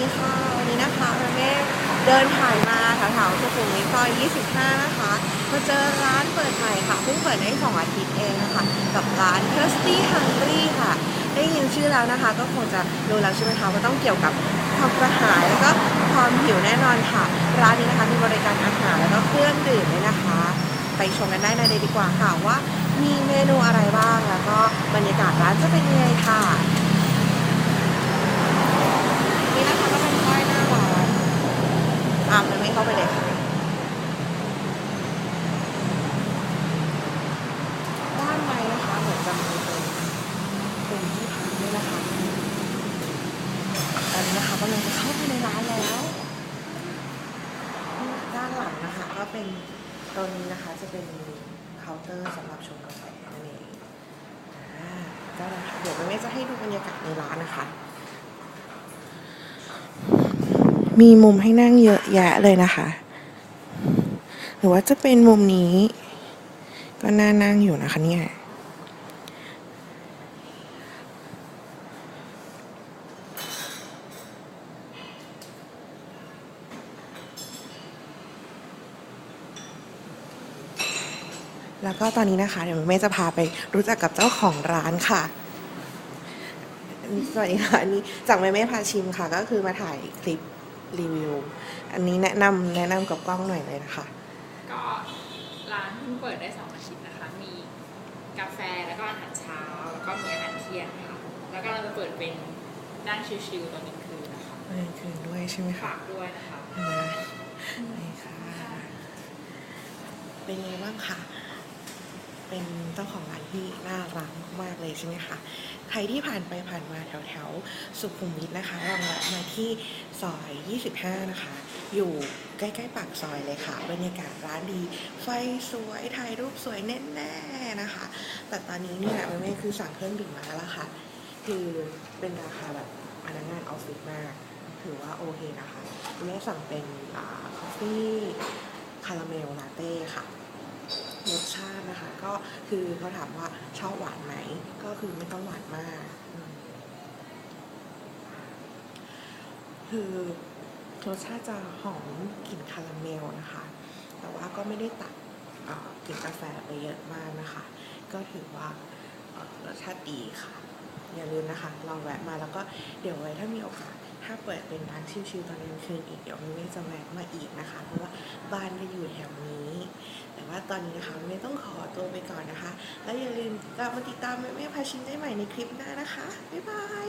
นี่นะคะเดินผ่านมาแถวๆสุขุมวิทซอย 25 นะคะมาเจอร้านเปิดใหม่ค่ะเพิ่งเปิดได้ 2 อาทิตย์เองนะคะ กับร้าน Thirsty Hungry ค่ะ ได้ยินชื่อแล้วนะคะ ก็คงจะรู้แล้วใช่ไหมคะว่าต้องเกี่ยวกับความกระหายแล้วก็ความหิวแน่นอนค่ะ ร้านนี้นะคะมีบริการอาหารแล้วก็เครื่องดื่มด้วยนะคะ ไปชมกันได้ในเลยดีกว่าค่ะว่ามีเมนูอะไรบ้างแล้วก็บรรยากาศร้านจะเป็นยังไงค่ะ นี่นะคะก็เป็นป้ายหน้าร้านอะมันไม่เข้าไปเลยค่ะด้านในนะคะเหมือนจะมีเป็นเป็นที่พักด้วยนะคะตอนนี้นะคะกำลังจะเข้าไปในร้านแล้ว ด้านหลังนะคะ ก็เป็นตัวนี้นะคะจะเป็นเคาน์เตอร์สำหรับชงกาแฟนั่นเองอ่าก็นะคะเดี๋ยวแม่จะให้ดูบรรยากาศในร้านนะคะ มีมุมให้นั่งเยอะแยะเลยนะคะ หรือว่าจะเป็นมุมนี้ ก็น่านั่งอยู่นะคะเนี่ย แล้วก็ตอนนี้นะคะ เดี๋ยวแม่จะพาไปรู้จักกับเจ้าของร้านค่ะ สวัสดีค่ะอันนี้จากแม่แม่พาชิมค่ะ ก็คือมาถ่ายคลิปรีวิว อันนี้แนะนำแนะนำกับกล้องหน่อยเลยนะคะ ก็ร้านเพิ่งเปิดได้สองอาทิตย์นะคะ มีกาแฟแล้วก็อาหารเช้า แล้วก็มีอาหารเที่ยงค่ะ แล้วก็เราจะเปิดเป็นนั่งชิลๆตอนกลางคืนนะคะเมื่อคืนด้วยใช่ไหมคะฝากด้วยนะคะมานี่ค่ะ เป็นไงบ้างคะ เป็นเจ้าของร้านที่น่ารักมากเลยใช่ไหมคะใครที่ผ่านไปผ่านมาแถวแถวสุขุมวิทนะคะลองแวะมาที่ซอย 25 นะคะ อยู่ใกล้ๆปากซอยเลยค่ะ บรรยากาศร้านดี ไฟสวยถ่ายรูปสวยแน่ๆนะคะ แต่ตอนนี้เนี่ยแม่คือสั่งเครื่องดื่มมาแล้วล่ะค่ะ คือเป็นราคาแบบพนักงานออฟฟิศมาก ถือว่าโอเคนะคะแม่สั่งเป็นอ่าคอฟฟี่คาราเมลลาเต้ค่ะ รสชาตินะคะ ก็คือเขาถามว่าชอบหวานไหม ก็คือไม่ต้องหวานมาก คือรสชาติจะหอมกลิ่นคาราเมลนะคะ แต่ว่าก็ไม่ได้ตัดกลิ่นกาแฟไปเยอะมากนะคะ ก็ถือว่ารสชาติดีค่ะ อย่าลืมนะคะลองแวะมาแล้วก็เดี๋ยวไว้ถ้ามีโอกาสถ้าเปิดเป็นร้านชิลๆตอนกลางคืนอีกเดี๋ยวมิไม่จะแวะมาอีกนะคะ เพราะว่าบ้านก็อยู่แถวนี้ ตอนนี้นะคะไม่ต้องขอตัวไปก่อนนะคะ แล้วอย่าลืมกลับมาติดตามแม่แม่พาชิมได้ใหม่ในคลิปหน้านะคะ บ๊ายบาย